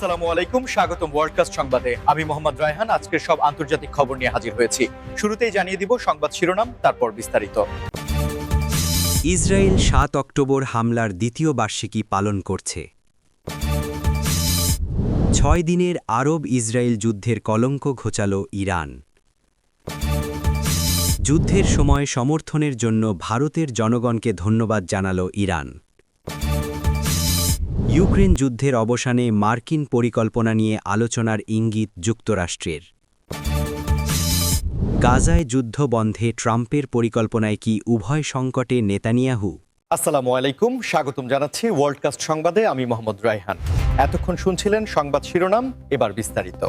আসসালামু আলাইকুম, স্বাগতম ওয়ার্ল্ডকাস্ট সংবাদে। আমি মোহাম্মদ রায়হান আজকের সব আন্তর্জাতিক খবর নিয়ে হাজির হয়েছি। শুরুতেই জানিয়ে দিব সংবাদ শিরোনাম, তারপর বিস্তারিত। ইসরায়েল সাত অক্টোবর হামলার দ্বিতীয় বার্ষিকী পালন করছে। ছয় দিনের আরব ইসরায়েল যুদ্ধের কলঙ্ক ঘোচাল ইরান। যুদ্ধের সময় সমর্থনের জন্য ভারতের জনগণকে ধন্যবাদ জানাল ইরান। ইউক্রেন যুদ্ধের অবসানে মার্কিন পরিকল্পনা নিয়ে আলোচনার ইঙ্গিত যুক্তরাষ্ট্রের। গাজায় যুদ্ধ বন্ধে ট্রাম্পের পরিকল্পনায় কি উভয় সংকটে নেতানিয়াহু? আসসালামু আলাইকুম স্বাগতম জানাচ্ছি ওয়ার্ল্ডকাস্ট সংবাদে আমি মোহাম্মদ রায়হান। এতক্ষণ শুনছিলেন সংবাদ শিরোনাম এবার বিস্তারিত।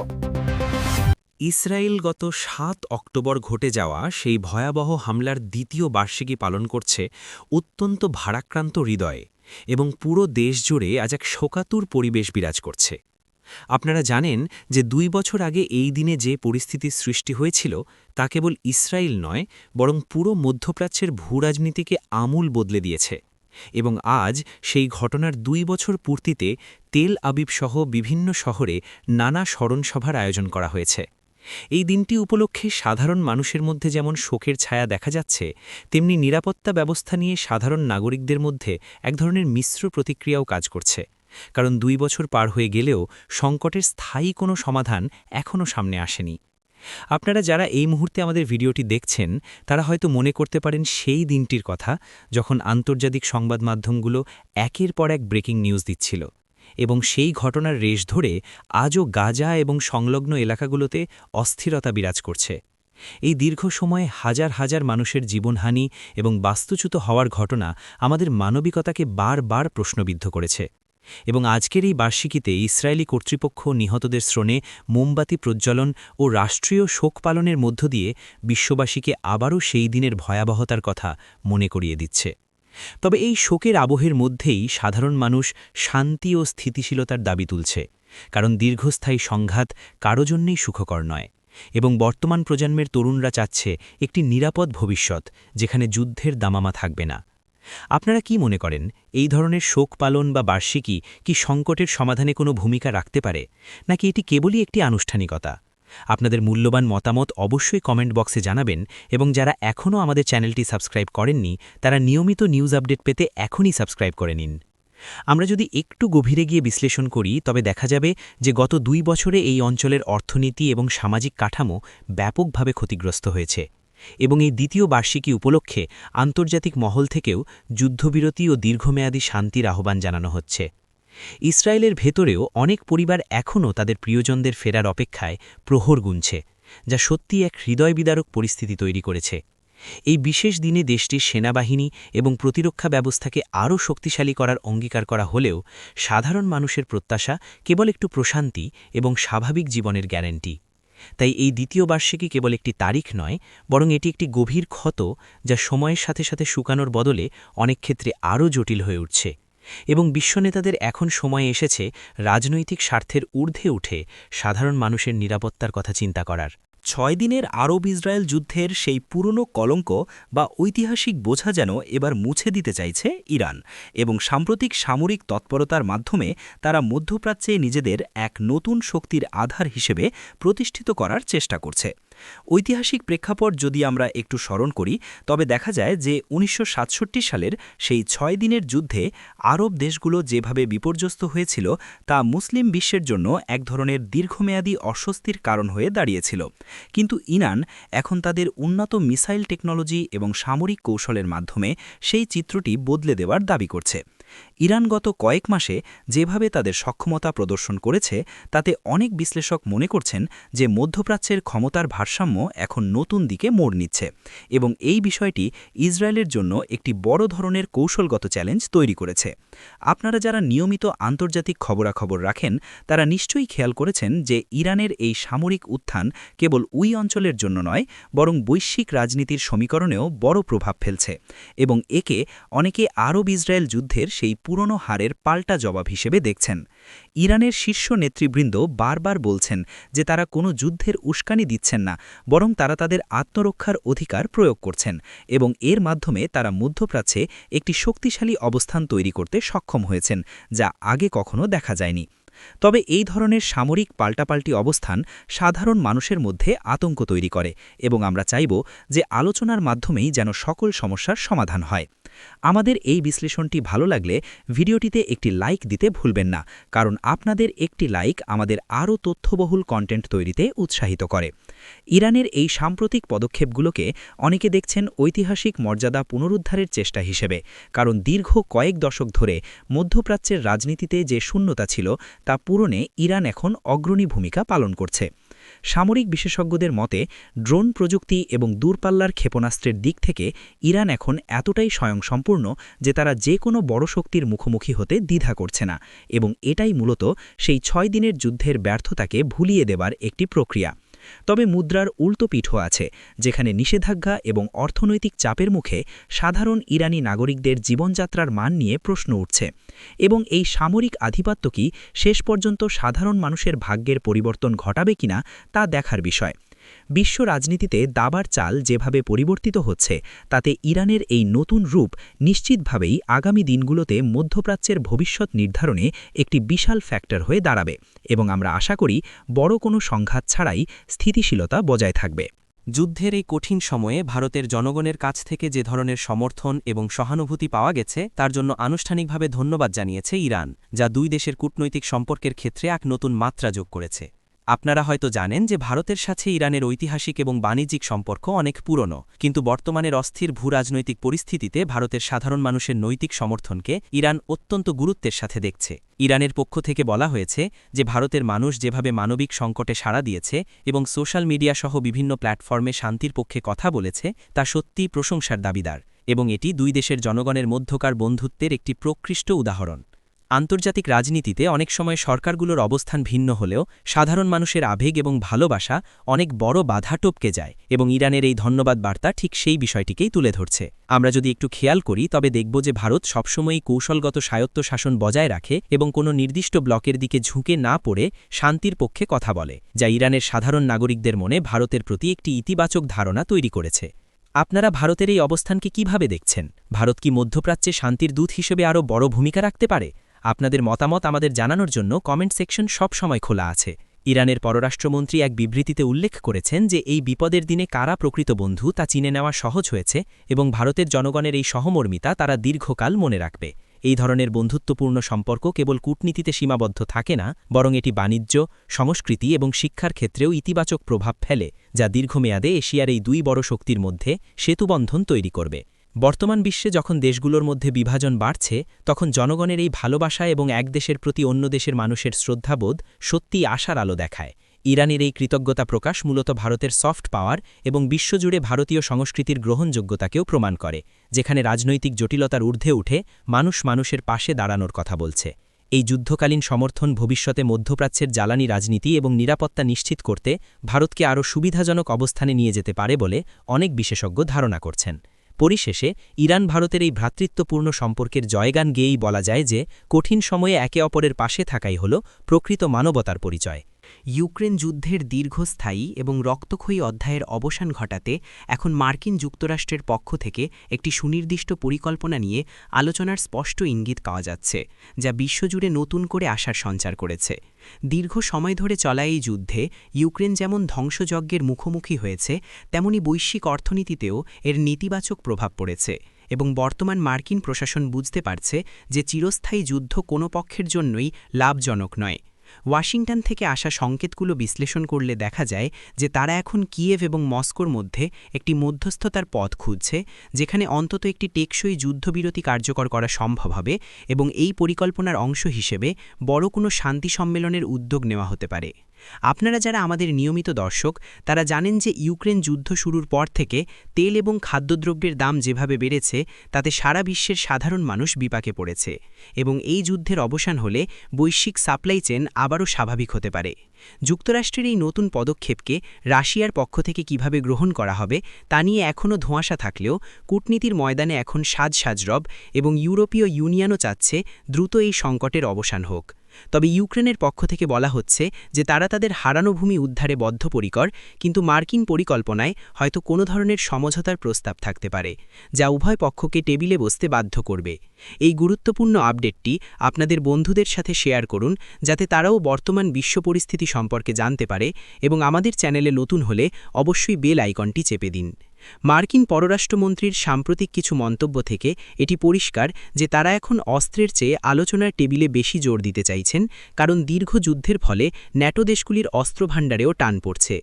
ইসরায়েল গত সাত অক্টোবর ঘটে যাওয়া সেই ভয়াবহ হামলার দ্বিতীয় বার্ষিকী পালন করছে অত্যন্ত ভারাক্রান্ত হৃদয়ে। এবং পুরো দেশ জুড়ে আজ এক শোকাতুর পরিবেশ বিরাজ করছে। আপনারা জানেন যে দুই বছর আগে এই দিনে যে পরিস্থিতির সৃষ্টি হয়েছিল, তা কেবল ইসরায়েল নয়, বরং পুরো মধ্যপ্রাচ্যের ভূরাজনীতিকে আমূল বদলে দিয়েছে। এবং আজ সেই ঘটনার দুই বছর পূর্তিতে তেল আবিব সহ বিভিন্ন শহরে নানা স্মরণসভার আয়োজন করা হয়েছে। এই দিনটি উপলক্ষে সাধারণ মানুষের মধ্যে যেমন শোকের ছায়া দেখা যাচ্ছে, তেমনি নিরাপত্তা ব্যবস্থা নিয়ে সাধারণ নাগরিকদের মধ্যে এক ধরনের মিশ্র প্রতিক্রিয়াও কাজ করছে। কারণ দুই বছর পার হয়ে গেলেও সংকটের স্থায়ী কোনো সমাধান এখনও সামনে আসেনি। আপনারা যারা এই মুহূর্তে আমাদের ভিডিওটি দেখছেন, তারা হয়তো মনে করতে পারেন সেই দিনটির কথা, যখন আন্তর্জাতিক সংবাদ মাধ্যমগুলো একের পর এক ব্রেকিং নিউজ দিচ্ছিল। এবং সেই ঘটনার রেশ ধরে আজও গাজা এবং সংলগ্ন এলাকাগুলোতে অস্থিরতা বিরাজ করছে। এই দীর্ঘ সময়ে হাজার হাজার মানুষের জীবনহানি এবং বাস্তুচ্যুত হওয়ার ঘটনা আমাদের মানবিকতাকে বারবার প্রশ্নবিদ্ধ করেছে। এবং আজকের এই বার্ষিকীতে ইসরায়েলি কর্তৃপক্ষ নিহতদের শ্রণে মোমবাতি প্রজ্বলন ও রাষ্ট্রীয় শোক পালনের মধ্য দিয়ে বিশ্ববাসীকে আবারও সেই দিনের ভয়াবহতার কথা মনে করিয়ে দিচ্ছে। তবে এই শোকের আবহের মধ্যেই সাধারণ মানুষ শান্তি ও স্থিতিশীলতার দাবি তুলছে, কারণ দীর্ঘস্থায়ী সংঘাত কারও জন্যেই সুখকর নয় এবং বর্তমান প্রজন্মের তরুণরা চাচ্ছে একটি নিরাপদ ভবিষ্যৎ যেখানে যুদ্ধের দামামা থাকবে না। আপনারা কি মনে করেন, এই ধরনের শোক পালন বা বার্ষিকী কি সংকটের সমাধানে কোনো ভূমিকা রাখতে পারে, নাকি এটি কেবলই একটি আনুষ্ঠানিকতা? আপনাদের মূল্যবান মতামত অবশ্যই কমেন্ট বক্সে জানাবেন এবং যারা এখনও আমাদের চ্যানেলটি সাবস্ক্রাইব করেননি, তারা নিয়মিত নিউজ আপডেট পেতে এখনই সাবস্ক্রাইব করে নিন। আমরা যদি একটু গভীরে গিয়ে বিশ্লেষণ করি, তবে দেখা যাবে যে গত দুই বছরে এই অঞ্চলের অর্থনীতি এবং সামাজিক কাঠামো ব্যাপকভাবে ক্ষতিগ্রস্ত হয়েছে এবং এই দ্বিতীয় বার্ষিকী উপলক্ষে আন্তর্জাতিক মহল থেকেও যুদ্ধবিরতি ও দীর্ঘমেয়াদী শান্তির আহ্বান জানানো হচ্ছে। ইসরায়েলের ভেতরেও অনেক পরিবার এখনও তাদের প্রিয়জনদের ফেরার অপেক্ষায় প্রহর গুনছে, যা সত্যি এক হৃদয়বিদারক পরিস্থিতি তৈরি করেছে। এই বিশেষ দিনে দেশটির সেনাবাহিনী এবং প্রতিরক্ষা ব্যবস্থাকে আরও শক্তিশালী করার অঙ্গীকার করা হলেও সাধারণ মানুষের প্রত্যাশা কেবল একটু প্রশান্তি এবং স্বাভাবিক জীবনের গ্যারান্টি। তাই এই দ্বিতীয় বার্ষিকী কেবল একটি তারিখ নয়, বরং এটি একটি গভীর ক্ষত যা সময়ের সাথে সাথে শুকানোর বদলে অনেক ক্ষেত্রে আরও জটিল হয়ে উঠছে। এবং বিশ্বনেতাদের এখন সময় এসেছে রাজনৈতিক স্বার্থের ঊর্ধ্বে উঠে সাধারণ মানুষের নিরাপত্তার কথা চিন্তা করার। ছয় দিনের আরব ইসরায়েল যুদ্ধের সেই পুরনো কলঙ্ক বা ঐতিহাসিক বোঝা যেন এবার মুছে দিতে চাইছে ইরান এবং সাম্প্রতিক সামরিক তৎপরতার মাধ্যমে তারা মধ্যপ্রাচ্যে নিজেদের এক নতুন শক্তির আধার হিসেবে প্রতিষ্ঠিত করার চেষ্টা করছে। ঐতিহাসিক প্রেক্ষাপট যদি আমরা একটু স্মরণ করি, তবে দেখা যায় যে উনিশশো সাতষট্টি সালের সেই ছয় দিনের যুদ্ধে আরব দেশগুলো যেভাবে বিপর্যস্ত হয়েছিল, তা মুসলিম বিশ্বের জন্য এক ধরনের দীর্ঘমেয়াদী অস্বস্তির কারণ হয়ে দাঁড়িয়েছিল। কিন্তু ইরান এখন তাদের উন্নত মিসাইল টেকনোলজি এবং সামরিক কৌশলের মাধ্যমে সেই চিত্রটি বদলে দেওয়ার দাবি করছে। ইরান গত কয়েক মাসে যেভাবে তাদের সক্ষমতা প্রদর্শন করেছে, তাতে অনেক বিশ্লেষক মনে করছেন যে মধ্যপ্রাচ্যের ক্ষমতার ভারসাম্য এখন নতুন দিকে মোড় নিচ্ছে এবং এই বিষয়টি ইসরায়েলের জন্য একটি বড় ধরনের কৌশলগত চ্যালেঞ্জ তৈরি করেছে। আপনারা যারা নিয়মিত আন্তর্জাতিক খবরাখবর রাখেন, তারা নিশ্চয়ই খেয়াল করেছেন যে ইরানের এই সামরিক উত্থান কেবল উই অঞ্চলের জন্য নয়, বরং বৈশ্বিক রাজনীতির সমীকরণেও বড় প্রভাব ফেলছে এবং একে অনেকে আরব ইসরায়েল যুদ্ধের সেই পুরনো হারের পাল্টা জবাব হিসেবে দেখছেন। ইরানের শীর্ষ নেতৃবৃন্দ বারবার বলছেন যে তারা কোনো যুদ্ধের উস্কানি দিচ্ছেন না, বরং তারা তাদের আত্মরক্ষার অধিকার প্রয়োগ করছেন এবং এর মাধ্যমে তারা মধ্যপ্রাচ্যে একটি শক্তিশালী অবস্থান তৈরি করতে সক্ষম হয়েছেন, যা আগে কখনো দেখা যায়নি। তবে এই ধরনের সামরিক পাল্টাপাল্টি অবস্থান সাধারণ মানুষের মধ্যে আতঙ্ক তৈরি করে এবং আমরা চাইব যে আলোচনার মাধ্যমেই যেন সকল সমস্যার সমাধান হয়। আমাদের এই বিশ্লেষণটি ভালো লাগলে ভিডিওটিতে একটি লাইক দিতে ভুলবেন না, কারণ আপনাদের একটি লাইক আমাদের আরও তথ্যবহুল কন্টেন্ট তৈরিতে উৎসাহিত করে। ইরানের এই সাম্প্রতিক পদক্ষেপগুলোকে অনেকে দেখছেন ঐতিহাসিক মর্যাদা পুনরুদ্ধারের চেষ্টা হিসেবে, কারণ দীর্ঘ কয়েক দশক ধরে মধ্যপ্রাচ্যের রাজনীতিতে যে শূন্যতা ছিল, তা পূরণে ইরান এখন অগ্রণী ভূমিকা পালন করছে। সামরিক বিশেষজ্ঞদের মতে, ড্রোন প্রযুক্তি এবং দূরপাল্লার ক্ষেপণাস্ত্রের দিক থেকে ইরান এখন এতটাই স্বয়ংসম্পূর্ণ যে তারা যে কোনো বড় শক্তির মুখোমুখি হতে দ্বিধা করছে না এবং এটাই মূলত সেই ছয় দিনের যুদ্ধের ব্যর্থতাকে ভুলিয়ে দেবার একটি প্রক্রিয়া। তবে মুদ্রার উল্টো পিঠও আছে, যেখানে নিষেধাজ্ঞা এবং অর্থনৈতিক চাপের মুখে সাধারণ ইরানি নাগরিকদের জীবনযাত্রার মান নিয়ে প্রশ্ন উঠছে। এবং এই সামরিক আধিপত্য কি শেষ পর্যন্ত সাধারণ মানুষের ভাগ্যের পরিবর্তন ঘটাবে কিনা তা দেখার বিষয়। বিশ্ব রাজনীতিতে দাবার চাল যেভাবে পরিবর্তিত হচ্ছে, তাতে ইরানের এই নতুন রূপ নিশ্চিতভাবেই আগামী দিনগুলোতে মধ্যপ্রাচ্যের ভবিষ্যৎ নির্ধারণে একটি বিশাল ফ্যাক্টর হয়ে দাঁড়াবে এবং আমরা আশা করি বড় কোনো সংঘাত ছাড়াই স্থিতিশীলতা বজায় থাকবে। যুদ্ধের এই কঠিন সময়ে ভারতের জনগণের কাছ থেকে যে ধরনের সমর্থন এবং সহানুভূতি পাওয়া গেছে, তার জন্য আনুষ্ঠানিকভাবে ধন্যবাদ জানিয়েছে ইরান, যা দুই দেশের কূটনৈতিক সম্পর্কের ক্ষেত্রে এক নতুন মাত্রা যোগ করেছে। আপনারা হয়তো জানেন যে ভারতের সাথে ইরানের ঐতিহাসিক এবং বাণিজ্যিক সম্পর্ক অনেক পুরনো, কিন্তু বর্তমানের অস্থির ভূরাজনৈতিক পরিস্থিতিতে ভারতের সাধারণ মানুষের নৈতিক সমর্থনকে ইরান অত্যন্ত গুরুত্বের সাথে দেখছে। ইরানের পক্ষ থেকে বলা হয়েছে যে ভারতের মানুষ যেভাবে মানবিক সংকটে সাড়া দিয়েছে এবং সোশ্যাল মিডিয়া সহ বিভিন্ন প্ল্যাটফর্মে শান্তির পক্ষে কথা বলেছে, তা সত্যিই প্রশংসার দাবিদার এবং এটি দুই দেশের জনগণের মধ্যকার বন্ধুত্বের একটি প্রকৃষ্ট উদাহরণ। আন্তর্জাতিক রাজনীতিতে অনেক সময় সরকারগুলোর অবস্থান ভিন্ন হলেও সাধারণ মানুষের আবেগ এবং ভালোবাসা অনেক বড় বাধা টপকে যায় এবং ইরানের এই ধন্যবাদ বার্তা ঠিক সেই বিষয়টিকেই তুলে ধরছে। আমরা যদি একটু খেয়াল করি, তবে দেখব যে ভারত সবসময়ই কৌশলগত স্বায়ত্ত শাসন বজায় রাখে এবং কোনো নির্দিষ্ট ব্লকের দিকে ঝুঁকে না পড়ে শান্তির পক্ষে কথা বলে, যা ইরানের সাধারণ নাগরিকদের মনে ভারতের প্রতি একটি ইতিবাচক ধারণা তৈরি করেছে। আপনারা ভারতের এই অবস্থানকে কীভাবে দেখছেন? ভারত কি মধ্যপ্রাচ্যে শান্তির দূত হিসেবে আরও বড় ভূমিকা রাখতে পারে? আপনাদের মতামত আমাদের জানানোর জন্য কমেন্ট সেকশন সব সময় খোলা আছে। ইরানের পররাষ্ট্রমন্ত্রী এক বিবৃতিতে উল্লেখ করেছেন যে এই বিপদের দিনে কারা প্রকৃত বন্ধু তা চিনে নেওয়া সহজ হয়েছে এবং ভারতের জনগণের এই সহমর্মিতা তারা দীর্ঘকাল মনে রাখবে। এই ধরনের বন্ধুত্বপূর্ণ সম্পর্ক কেবল কূটনীতিতে সীমাবদ্ধ থাকে না, বরং এটি বাণিজ্য, সংস্কৃতি এবং শিক্ষার ক্ষেত্রেও ইতিবাচক প্রভাব ফেলে, যা দীর্ঘমেয়াদে এশিয়ার এই দুই বড় শক্তির মধ্যে সেতুবন্ধন তৈরি করবে। বর্তমান বিশ্বে যখন দেশগুলোর মধ্যে বিভাজন বাড়ছে, তখন জনগণের এই ভালোবাসা এবং এক দেশের প্রতি অন্য দেশের মানুষের শ্রদ্ধাবোধ সত্যিই আশার আলো দেখায়। ইরানের এই কৃতজ্ঞতা প্রকাশ মূলত ভারতের সফট পাওয়ার এবং বিশ্বজুড়ে ভারতীয় সংস্কৃতির গ্রহণযোগ্যতাকেও প্রমাণ করে, যেখানে রাজনৈতিক জটিলতার ঊর্ধ্বে উঠে মানুষ মানুষের পাশে দাঁড়ানোর কথা বলছে। এই যুদ্ধকালীন সমর্থন ভবিষ্যতে মধ্যপ্রাচ্যের জ্বালানি রাজনীতি এবং নিরাপত্তা নিশ্চিত করতে ভারতকে আরও সুবিধাজনক অবস্থানে নিয়ে যেতে পারে বলে অনেক বিশেষজ্ঞ ধারণা করছেন। পরিশেষে ইরান ভারতের এই ভ্রাতৃত্বপূর্ণ সম্পর্কের জয়গান গেয়েই বলা যায় যে, কঠিন সময়ে একে অপরের পাশে থাকাই হল প্রকৃত মানবতার পরিচয়। ইউক্রেন যুদ্ধের দীর্ঘস্থায়ী এবং রক্তক্ষয়ী অধ্যায়ের অবসান ঘটাতে এখন মার্কিন যুক্তরাষ্ট্রের পক্ষ থেকে একটি সুনির্দিষ্ট পরিকল্পনা নিয়ে আলোচনার স্পষ্ট ইঙ্গিত পাওয়া যাচ্ছে, যা বিশ্বজুড়ে নতুন করে আশার সঞ্চার করেছে। দীর্ঘ সময় ধরে চলা এই যুদ্ধে ইউক্রেন যেমন ধ্বংসযজ্ঞের মুখোমুখি হয়েছে, তেমনি বৈশ্বিক অর্থনীতিতেও এর নেতিবাচক প্রভাব পড়েছে এবং বর্তমান মার্কিন প্রশাসন বুঝতে পারছে যে চিরস্থায়ী যুদ্ধ কোনো পক্ষের জন্যই লাভজনক নয়। ওয়াশিংটন থেকে আসা সংকেতগুলো বিশ্লেষণ করলে দেখা যায় যে তারা এখন কিয়েভ এবং মস্কোর মধ্যে একটি মধ্যস্থতার পথ খুঁজছে, যেখানে অন্তত একটি টেকসই যুদ্ধবিরতি কার্যকর করা সম্ভব হবে এবং এই পরিকল্পনার অংশ হিসেবে বড় কোনো শান্তি সম্মেলনের উদ্যোগ নেওয়া হতে পারে। আপনারা যারা আমাদের নিয়মিত দর্শক, তারা জানেন যে ইউক্রেন যুদ্ধ শুরুর পর থেকে তেল এবং খাদ্যদ্রব্যের দাম যেভাবে বেড়েছে, তাতে সারা বিশ্বের সাধারণ মানুষ বিপাকে পড়েছে এবং এই যুদ্ধের অবসান হলে বৈশ্বিক সাপ্লাই চেন আবারও স্বাভাবিক হতে পারে। যুক্তরাষ্ট্রের এই নতুন পদক্ষেপকে রাশিয়ার পক্ষ থেকে কীভাবে গ্রহণ করা হবে, তা নিয়ে এখনও ধোঁয়াশা থাকলেও কূটনীতির ময়দানে এখন সাজ সাজরব এবং ইউরোপীয় ইউনিয়নও চাচ্ছে দ্রুত এই সংকটের অবসান হোক। তবে ইউক্রেনের পক্ষ থেকে বলা হচ্ছে যে তারা তাদের হারানো ভূমি উদ্ধারে বদ্ধপরিকর, কিন্তু মার্কিন পরিকল্পনায় হয়তো কোনো ধরনের সমঝোতার প্রস্তাব থাকতে পারে, যা উভয় পক্ষকে টেবিলে বসতে বাধ্য করবে। এই গুরুত্বপূর্ণ আপডেটটি আপনাদের বন্ধুদের সাথে শেয়ার করুন, যাতে তারাও বর্তমান বিশ্ব পরিস্থিতি সম্পর্কে জানতে পারে এবং আমাদের চ্যানেলে নতুন হলে অবশ্যই বেল আইকনটি চেপে দিন। মার্কিন পররাষ্ট্রমন্ত্রীর সাম্প্রতিক কিছু মন্তব্য থেকে এটি পরিষ্কার যে তারা এখন অস্ত্রের চেয়ে আলোচনার টেবিলে বেশি জোর দিতে চাইছেন, কারণ দীর্ঘ যুদ্ধের ফলে ন্যাটো দেশগুলির অস্ত্রভাণ্ডারেও টান পড়ছে।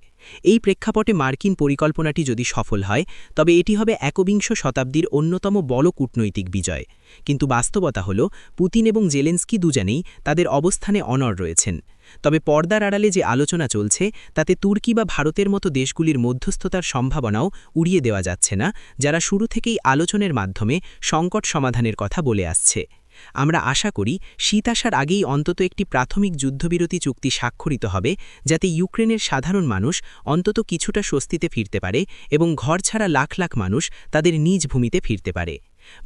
এই প্রেক্ষাপটে মার্কিন পরিকল্পনাটি যদি সফল হয়, তবে এটি হবে একবিংশ শতাব্দীর অন্যতম বড় কূটনৈতিক বিজয়। কিন্তু বাস্তবতা হল, পুতিন এবং জেলেন্সকি দুজনেই তাদের অবস্থানে অনড় রয়েছেন। তবে পর্দার আড়ালে যে আলোচনা চলছে, তাতে তুর্কি বা ভারতের মতো দেশগুলির মধ্যস্থতার সম্ভাবনাও উড়িয়ে দেওয়া যাচ্ছে না, যারা শুরু থেকেই আলোচনার মাধ্যমে সংকট সমাধানের কথা বলে আসছে। আমরা আশা করি, শীত আসার আগেই অন্তত একটি প্রাথমিক যুদ্ধবিরতি চুক্তি স্বাক্ষরিত হবে, যাতে ইউক্রেনের সাধারণ মানুষ অন্তত কিছুটা স্বস্তিতে ফিরতে পারে এবং ঘর ছাড়া লাখ লাখ মানুষ তাদের নিজ ভূমিতে ফিরতে পারে।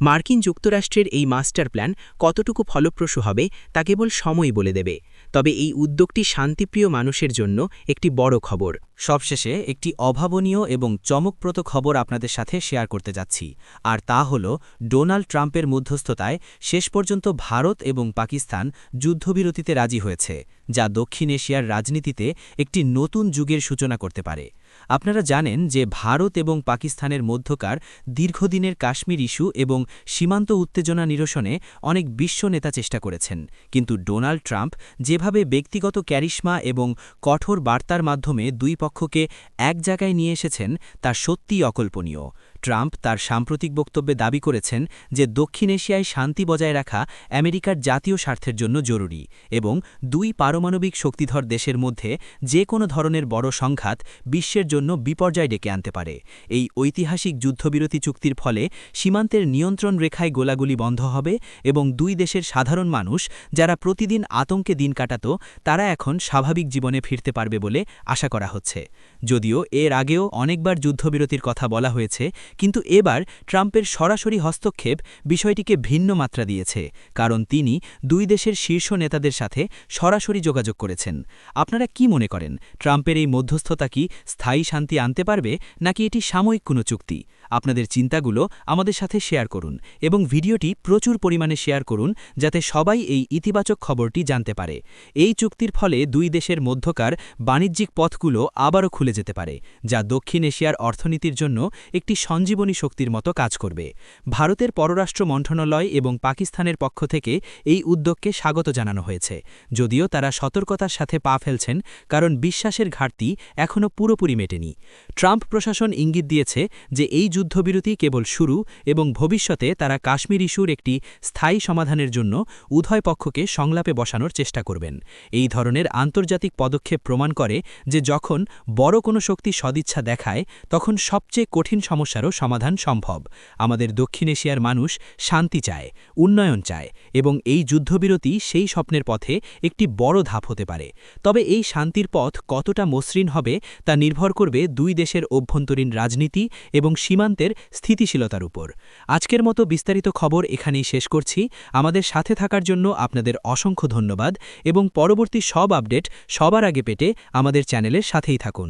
মার্কিন যুক্তরাষ্ট্রের এই মাস্টার প্ল্যান কতটুকু ফলপ্রসূ হবে, তা কেবল সময় বলে দেবে। তবে এই উদ্যোগটি শান্তিপ্রিয় মানুষের জন্য একটি বড় খবর। সবশেষে একটি অভাবনীয় এবং চমকপ্রদ খবর আপনাদের সাথে শেয়ার করতে যাচ্ছি, আর তা হল ডোনাল্ড ট্রাম্পের মধ্যস্থতায় শেষ পর্যন্ত ভারত এবং পাকিস্তান যুদ্ধবিরতিতে রাজি হয়েছে, যা দক্ষিণ এশিয়ার রাজনীতিতে একটি নতুন যুগের সূচনা করতে পারে। আপনারা জানেন যে ভারত এবং পাকিস্তানের মধ্যকার দীর্ঘদিনের কাশ্মীর ইস্যু এবং সীমান্ত উত্তেজনা নিরসনে অনেক বিশ্ব নেতা চেষ্টা করেছেন। কিন্তু ডোনাল্ড ট্রাম্প যেভাবে ব্যক্তিগত ক্যারিশমা এবং কঠোর বার্তার মাধ্যমে দুই পক্ষকে এক জায়গায় নিয়ে এসেছেন, তা সত্যিই অকল্পনীয়। ট্রাম্প তার সাম্প্রতিক বক্তব্যে দাবি করেছেন যে দক্ষিণ এশিয়ায় শান্তি বজায় রাখা আমেরিকার জাতীয় স্বার্থের জন্য জরুরি এবং দুই পারমাণবিক শক্তিধর দেশের মধ্যে যে কোনো ধরনের বড় সংঘাত বিশ্বের জন্য বিপর্যয় ডেকে আনতে পারে। এই ঐতিহাসিক যুদ্ধবিরতি চুক্তির ফলে সীমান্তের নিয়ন্ত্রণ রেখায় গোলাগুলি বন্ধ হবে এবং দুই দেশের সাধারণ মানুষ যারা প্রতিদিন আতঙ্কে দিন কাটাত, তারা এখন স্বাভাবিক জীবনে ফিরতে পারবে বলে আশা করা হচ্ছে। যদিও এর আগেও অনেকবার যুদ্ধবিরতির কথা বলা হয়েছে কিন্তু এবার ট্রাম্পের সরাসরি হস্তক্ষেপ বিষয়টিকে ভিন্ন মাত্রা দিয়েছে, কারণ তিনি দুই দেশের শীর্ষ নেতাদের সাথে সরাসরি যোগাযোগ করেছেন। আপনারা কি মনে করেন, ট্রাম্পের এই মধ্যস্থতা কি স্থায়ী শান্তি আনতে পারবে, নাকি এটি সাময়িক কোনো চুক্তি? আপনাদের চিন্তাগুলো আমাদের সাথে শেয়ার করুন এবং ভিডিওটি প্রচুর পরিমাণে শেয়ার করুন যাতে সবাই এই ইতিবাচক খবরটি জানতে পারে। এই চুক্তির ফলে দুই দেশের মধ্যকার বাণিজ্যিক পথগুলো আবারও খুলে যেতে পারে, যা দক্ষিণ এশিয়ার অর্থনীতির জন্য একটি সঞ্জীবনী শক্তির মতো কাজ করবে। ভারতের পররাষ্ট্র মন্ত্রণালয় এবং পাকিস্তানের পক্ষ থেকে এই উদ্যোগকে স্বাগত জানানো হয়েছে, যদিও তারা সতর্কতার সাথে পা ফেলছেন কারণ বিশ্বাসের ঘাটতি এখনও পুরোপুরি মেটেনি। ট্রাম্প প্রশাসন ইঙ্গিত দিয়েছে যে এই যুদ্ধবিরতি কেবল শুরু এবং ভবিষ্যতে তারা কাশ্মীর ইস্যুর একটি স্থায়ী সমাধানের জন্য উভয় পক্ষকে সংলাপে বসানোর চেষ্টা করবেন। এই ধরনের আন্তর্জাতিক পদক্ষেপ প্রমাণ করে যে যখন বড় কোনো শক্তি সদিচ্ছা দেখায়, তখন সবচেয়ে কঠিন সমস্যারও সমাধান সম্ভব। আমাদের দক্ষিণ এশিয়ার মানুষ শান্তি চায়, উন্নয়ন চায় এবং এই যুদ্ধবিরতি সেই স্বপ্নের পথে একটি বড় ধাপ হতে পারে। তবে এই শান্তির পথ কতটা মসৃণ হবে তা নির্ভর করবে দুই দেশের অভ্যন্তরীণ রাজনীতি এবং সীমান্তের স্থিতিশীলতার উপর। আজকের মতো বিস্তারিত খবর এখানেই শেষ করছি। আমাদের সাথে থাকার জন্য আপনাদের অসংখ্য ধন্যবাদ এবং পরবর্তী সব আপডেট সবার আগে পেটে আমাদের চ্যানেলের সাথেই থাকুন।